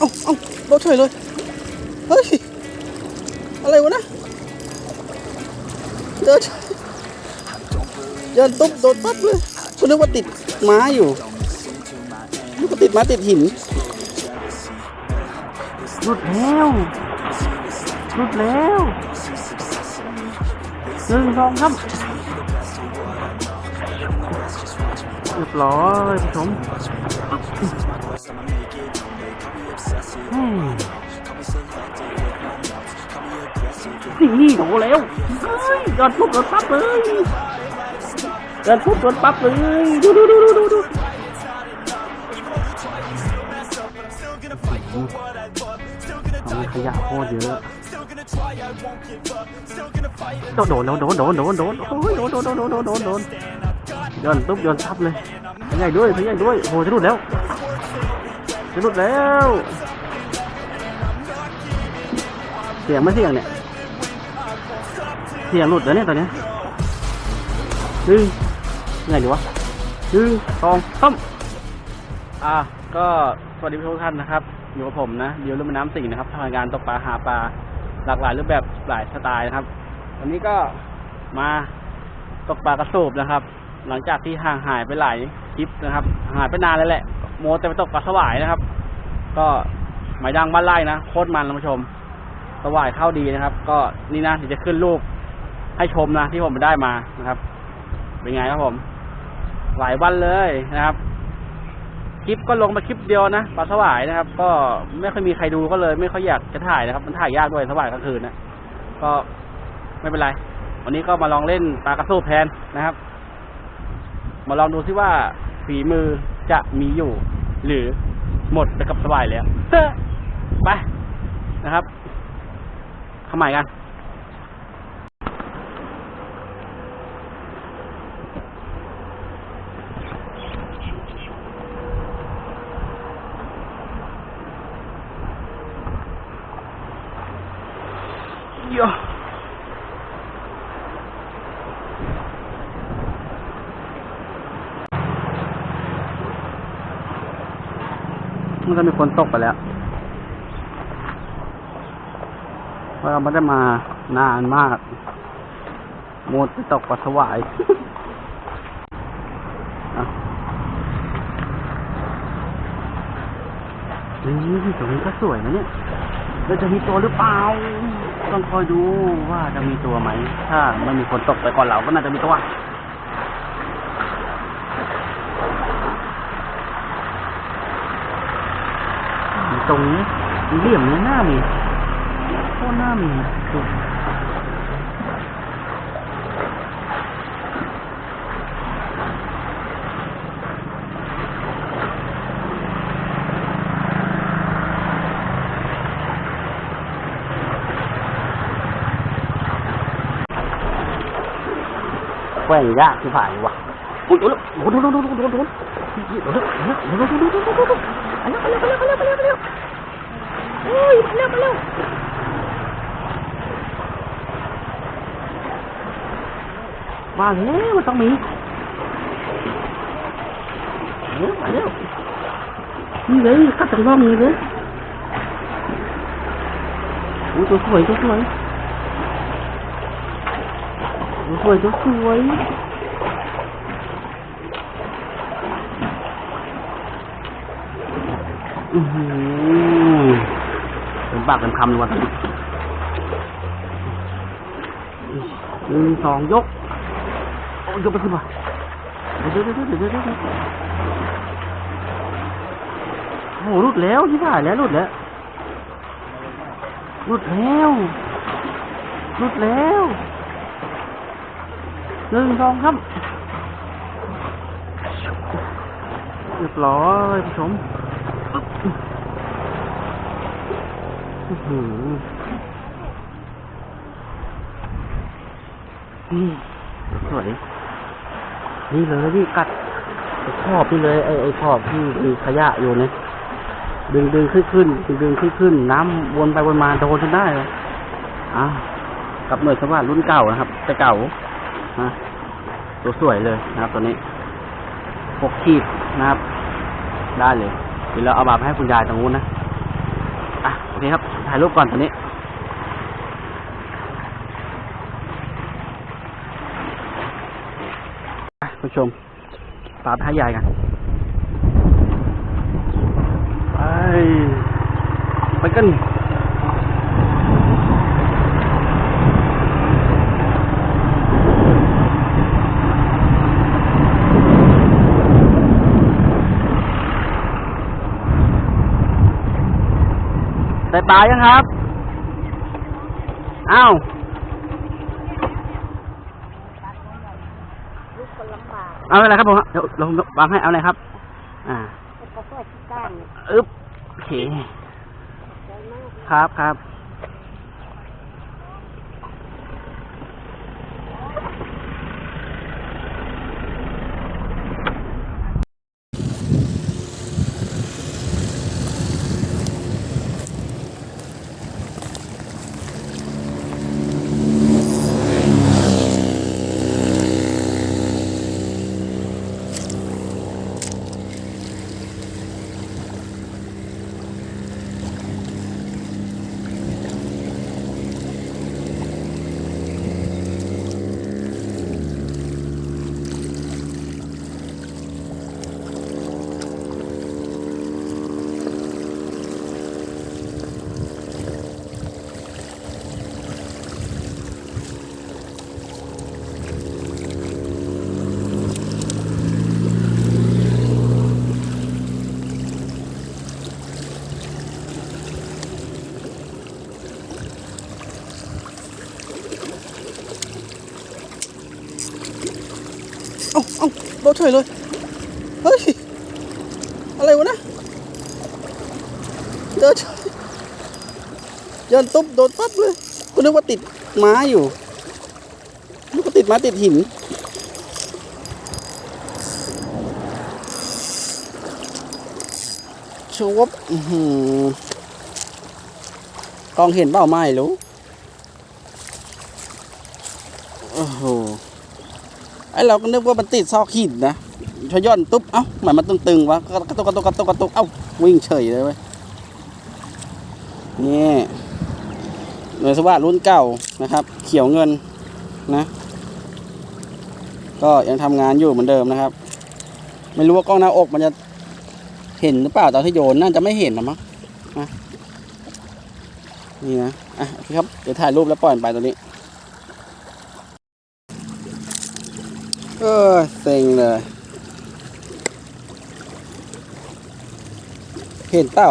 เอาเอารถเฉยเลย เฮ้ย อะไรวะนะเดินเดินตุ๊บโดนปั๊บเลยฉันนึกว่าติดไม้อยู่นึกว่าติดไม้ติดหินหลุดแล้วหลุดแล้วหนึ่งสองสาม รียบร้อยผู้ชมนี่โหแล้วยอดพุบยอดปั๊บเลยยอดพุบยอดปั๊บเลย ดูดูดูดูดูมันขยะโคตรเยอะโดนโดนโดนโดนโดนโดนโดนโดนโดนโดน ย้อนตุ๊บย้อนทับเลยพยายด้วยพยายด้วยโหจะหลุดแล้วจะหลุดแล้ว เสียงไม่เสียงเนี่ย เสียงหลุดแล้วเนี่ยตอนนี้ดึงไงดีวะดึงสองซ้ำอะก็สวัสดีทุกท่านนะครับอยู่กับผมนะเดี๋ยวเรื่องน้ำสิงนะครับทำงานตกปลาหาปลาหลากหลายรูปแบบหลายสไตล์นะครับ วันนี้ก็มาตกปลากระสูบนะครับ หลังจากที่ห่างหายไปหลายคลิปนะครับ หายไปนานแล้วแหละโมแต่ไปตกปลาสวายนะครับ ก็ไม่ดังบ้านไร่นะโคตรมันท่านผู้ชมสวายเข้าดีนะครับ ก็นี่นะเดี๋ยวจะขึ้นรูปให้ชมนะที่ผมได้มานะครับ เป็นไงครับผม หลายวันเลยนะครับคลิปก็ลงมาคลิปเดียวนะปลาสวายนะครับ ก็ไม่ค่อยมีใครดูก็เลย ไม่ค่อยอยากจะถ่ายนะครับ มันถ่ายยากด้วยสวายกลางคืนนะก็ไม่เป็นไร วันนี้ก็มาลองเล่นปลากระสูบแทนนะครับ มาลองดูซิว่าฝีมือจะมีอยู่ หรือหมดไปกับสบายแล้วไปนะครับทำใหม่กันันก็มีคนตกไปแล้วเราไม่ได้มานานมากหมดตกปัสสาวะนี่ตรงนี้ก็สวยนะเนี่ยเราจะมีตัวหรือเปล่า ต้องคอยดูว่าจะมีตัวไหม ถ้าไม่มีคนตกไปก่อนเราก็น่าจะมีตัว ตรงเหลี่ยมนี้หน้ามีโคตรหน้ามีแกว่งยาที่ผ่านว่ะโอ้ยโดนโดนโดนโดนโดนโดนโดนโดนโดนโดน Anak, anak, anak, anak, anak, anak. Uy, anak, anak. Mà ghé mà tao mì. Anak, anak. Như vậy, cắt thằng bông như vậy. Ủa, tôi xuôi, tôi xuôi. Tôi xuôi, tôi xuôi. อือหือเป็นปากเป็นคำเลยว่ะตอนนี้หนึ่งสองยกโอ้ยยกไปขึ้นมาเดี๋ยวเดี๋ยวเดี๋ยวเดี๋ยวเดี๋ยวโอ้รุดแล้วที่ผ่านแล้วรุดแล้วรุดแล้วรุดแล้วหนึ่งสองครับเรียบร้อยผู้ชมอื้อหือ นี่สวยนี่เลยนี่กัดขอบนี่เลยไอ้ไอ้ขอบที่มีขยะอยู่เนี่ยดึงดึงขึ้นขึ้นดึงดึงขึ้นขึ้น น้ำวนไปวนมาโดนจนได้เลยอะกับหน่วยสวัสดิ์รุ่นเก่านะครับ แต่เก่านะตัวสวยเลยนะครับตัวนี้หกขีดนะครับ ได้เลยเดี๋ยวเราเอามาให้คุณยายตรงนู้นนะ อะโอเคครับ ถ่ายรูปก่อนตอนนี้ผู้ชมปลาท่าใหญ่กัน ไป ไปกัน ได้ปลายังครับ อ้าวลูกคนลำบากเอาอะไรครับผมเดี๋ยวเราวางให้เอาอะไรครับ อ่าแล้วก็เพื่อที่ก้านเนี่ยอึ๊บโอเคใจมากครับครับ เอ้าโดนเฉยเลย เฮ้ย อะไรวะนะเดินเฉยเดินตุ๊บโดนปั๊บเลยคุณนึกว่าติดไม้อยู่นึกว่าติดไม้ติดหิน ชวบกล้องเห็นเปล่าไม่รู้ โอ้โห ไอเราก็นึกว่ามันติดซอกหินนะชย่อนตุ๊บเอ้าหมายมันตึงๆวะกระตุกกระตุกกระตุกกระตุกเอ้าวิ่งเฉยเลยเว้ยนี่หน่วยสวัสดรุ่นเก่านะครับ เขียวเงินนะ ก็ยังทำงานอยู่เหมือนเดิมนะครับ ไม่รู้ว่ากล้องหน้าอกมันจะเห็นหรือเปล่าตอนที่โยนน่าจะไม่เห็นหรอมั้งนะนี่นะอะโอเคครับเดี๋ยวถ่ายรูปแล้วปล่อยมันไปตัวนี้ เออเซ็งเลยเห็นเต่า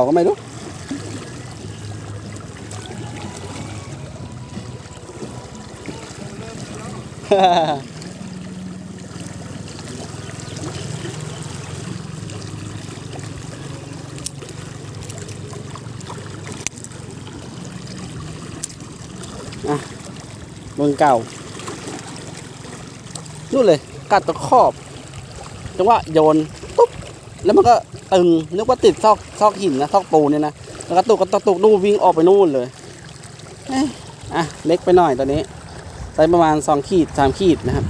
กัดตะขอบจังหวะโยนตุ๊บแล้วมันก็ตึงนึกว่าติดซอกซอกหินนะซอกปูเนี่ยนะแล้วก็ตุกก็ตุกนู่นวิ่งออกไปนู่นเลยเอะเล็กไปหน่อยตอนนี้ไซส์ประมาณสองขีดสามขีดนะครับ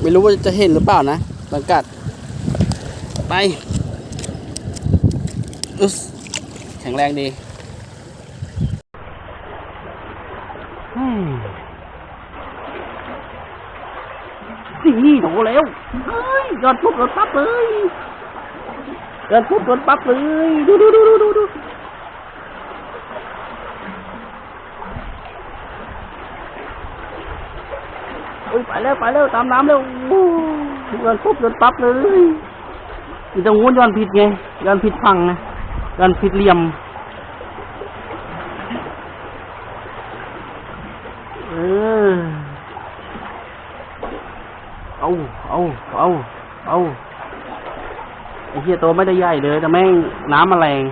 ไม่รู้ว่าจะเห็นหรือเปล่านะหลังกัด ไปอึสแข็งแรงดีอืม นี่โดแล้วเฮ้ยยอดปุ๊บโดนปั๊บเลยยอดปุ๊บโดนปั๊บเลย ดูดูดูดูดูดูโอ้ยไปแล้วไปแล้วตามน้ำแล้วโอ้ยยอดปุ๊บโดนปั๊บเลยนี่ต้องวนย้อนผิดไงย้อนผิดฝังไงย้อนผิดเหลี่ยม เออ เอาเอาเอาเอาไอ้เหี้ยตัวไม่ได้ใหญ่เลย แต่แม่งน้ำมาแรง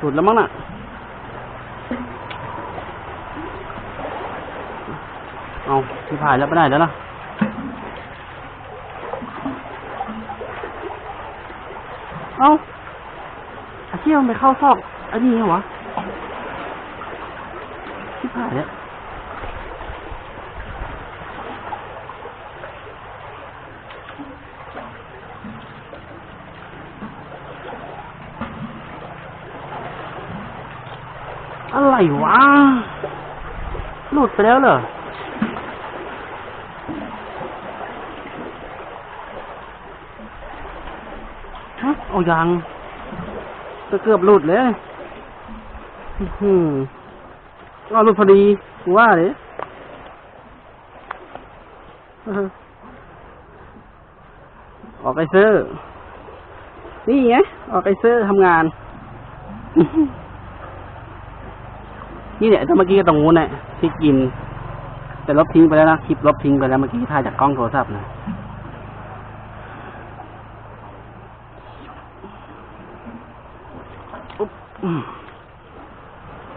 สุดแล้วมั้งน่ะเอาที่ผ่านแล้วไปไหนแล้วล่ะเอาไอ้เหี้ยมันไปเข้าซอกอ้นี่เหรอวะ ที่ผ่านเนี่ย วะ หลุดไปแล้วเหรอ ฮะ เอายังจะเกือบหลุดเลยอื้อหือเอาหลุดพอดีว่าเลยออกไอเซอร์ นี่ไงออกไอเซอร์ทำงาน นี่เนี่ยถ้าเมื่อกี้ก็ตรงนู้นเนี่ยที่กิน แต่ลบทิ้งไปแล้วนะคลิปลบทิ้งไปแล้วเมื่อกี้ถ่ายจากกล้องโทรศัพท์นะอุ๊บอืม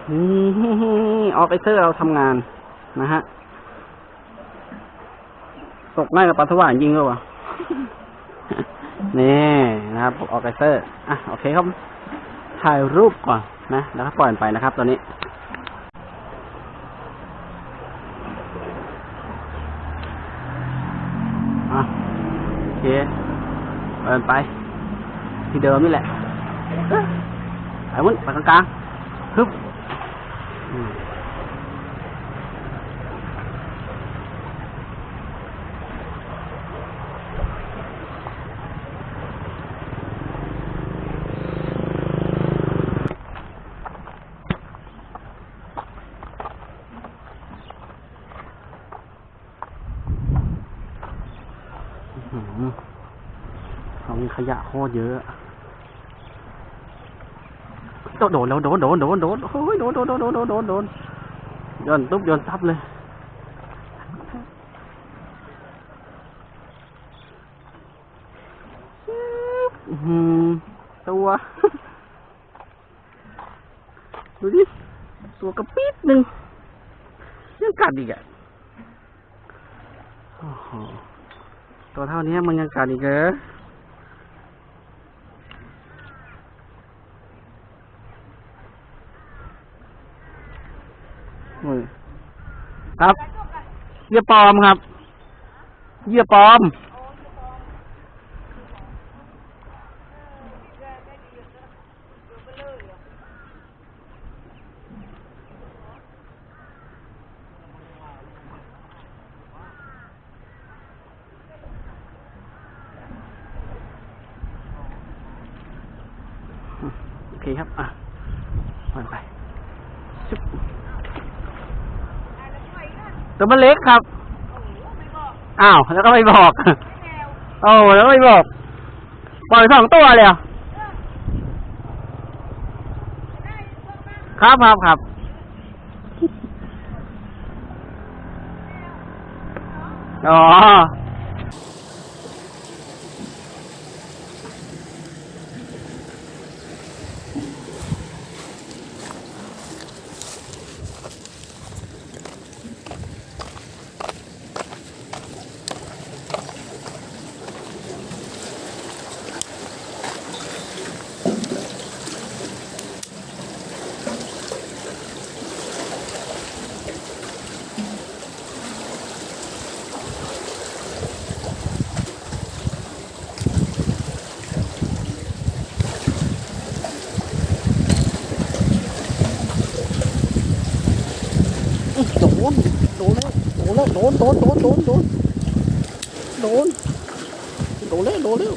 นี่ออกไอเซอร์เราทำงานนะฮะ ตกง่ายกับปลาสว่านยิงด้วยวะนี่นะครับออกไกเซอร์ อะ โอเคครับ ถ่ายรูปก่อนนะ แล้วก็ปล่อยไปนะครับตอนนี้ อะ โอเค ปล่อยมันไป ที่เดิมนี่แหละไปวุ้นไปกลางๆฮึบอืม ขยะโคตรเยอะโดนโดนแล้วโดนโดนโดนโดนโอ้ยโดนโดนโดนโดนโดนโดนโดนโยนตุ๊บโยนทับเลยอื้อหือตัวดูดิตัวกระปิดหนึ่งยังกัดอีกอะตัวเท่านี้มันยังกัดอีกเหรอ โอ้ยครับเยื่อปอมครับ เยื่อปอม โอเคครับ อะปล่อยไปชุบ ตัวมันเล็กครับ อ้าว แล้วก็ไม่บอกโอ้แล้วไม่บอก ปล่อยสองตัวเลยเหรอครับครับครับ อ๋อ นโดนแล้วโดนแล้วโดนโดนโดนโดนโดนโดนโดนแล้วโดนแล้ว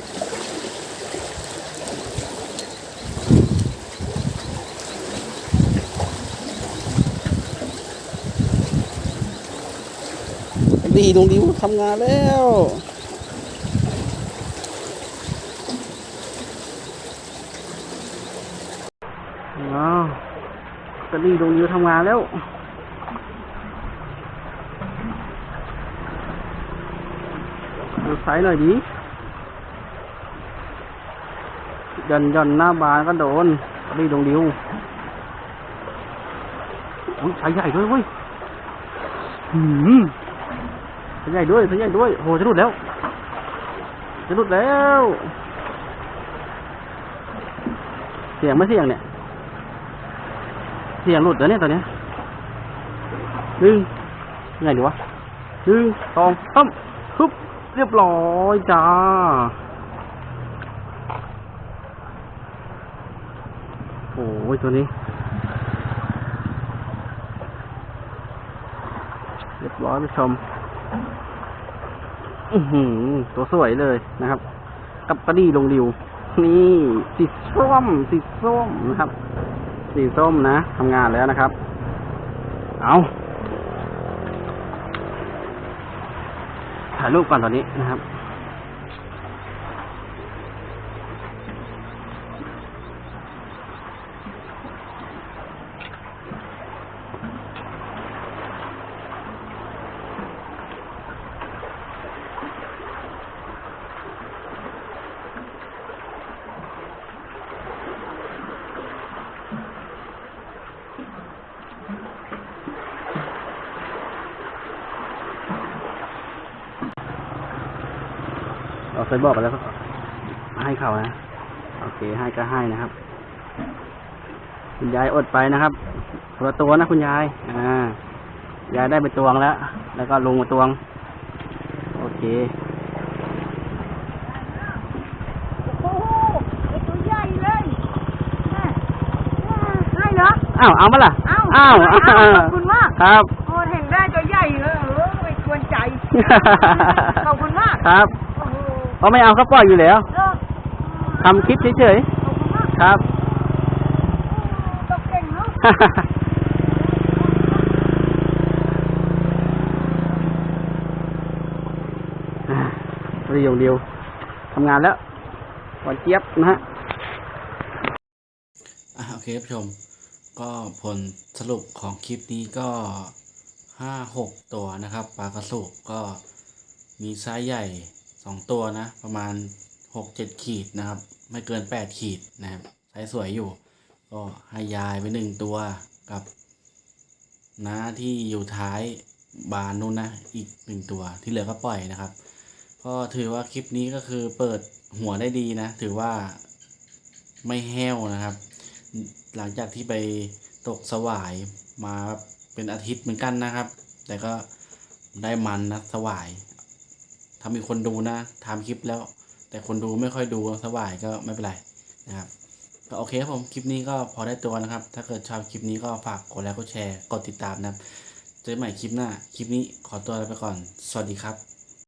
ดีตรงดิวทำงานแล้วว้าวกระดีตรงดิวทำงานแล้ว ดูไซส์หน่อยดิยันยันหน้าบานก็โดนดีตรงดิวอุ้ยไซส์ใหญ่ด้วยเว้ยหืมสายใหญ่ด้วยสายใหญ่ด้วยโหจะหลุดแล้วจะหลุดแล้ว เสียงไม่เสียงเนี่ย เสียงหลุดแล้วเนี่ยตอนนี้ยหนึ่งยังไงดีวะหนึ่งสองสามฮึบ เรียบร้อยจ้า โอ้ยตัวนี้ เรียบร้อยผู้ชมอือหือ ตัวสวยเลยนะครับ กับปะดี้ลงดิว นี่สีส้มสีส้มนะครับ สีส้มนะทำงานแล้วนะครับ เอาายรูปก่อนตอนนี้นะครับ เราเคยบอกไปแล้วก็ให้เขานะ โอเค ให้ก็ให้นะครับ คุณยายอดไปนะครับคนละตัวนะคุณยาย อ่า ยายได้ไปตวงแล้ว แล้วก็ลุงมาตวง โอเคโอ้โหไอ้ตัวใหญ่เลยแม่ให้เหรออ้าว เอามาล่ะเอ้าอ้าวเอ้าขอบคุณมาก ครับ โอ้เห็นได้ตัวใหญ่เลยเออไม่ควรใจ ขอบคุณมาก ครับโอ้โห เพราะไม่เอาเขาปล่อยอยู่แล้วเลิกทำคลิปเฉยขอบคุณมากๆครับตกเก่งเนาะประโยคเดียวทำงานแล้วหวานเจี๊ยบนะฮะอะโอเคครับผู้ชม ก็ผลสรุปของคลิปนี้ก็ห้าหกตัวนะครับปลากระสุกก็มีไซส์ใหญ่ สองตัวนะ ประมาณหกเจ็ดขีดนะครับ ไม่เกินแปดขีดนะครับไซส์สวยอยู่ ก็ให้ยายไปหนึ่งตัวกับน้าที่อยู่ท้ายบานนู้นนะ อีกหนึ่งตัวที่เหลือก็ปล่อยนะครับ ก็ถือว่าคลิปนี้ก็คือเปิดหัวได้ดีนะ ถือว่าไม่แห้วนะครับ หลังจากที่ไปตกสวายมาเป็นอาทิตย์เหมือนกันนะครับ แต่ก็ได้มันนะสวาย ถ้ามีคนดูนะทำคลิปแล้ว แต่คนดูไม่ค่อยดูสบายก็ไม่เป็นไรนะครับ ก็โอเคครับผมคลิปนี้ก็พอได้ตัวนะครับ ถ้าเกิดชอบคลิปนี้ก็ฝากกดไลค์กดแชร์กดติดตามนะครับเจอกันใหม่คลิปหน้าคลิปนี้ขอตัวลาไปก่อน สวัสดีครับ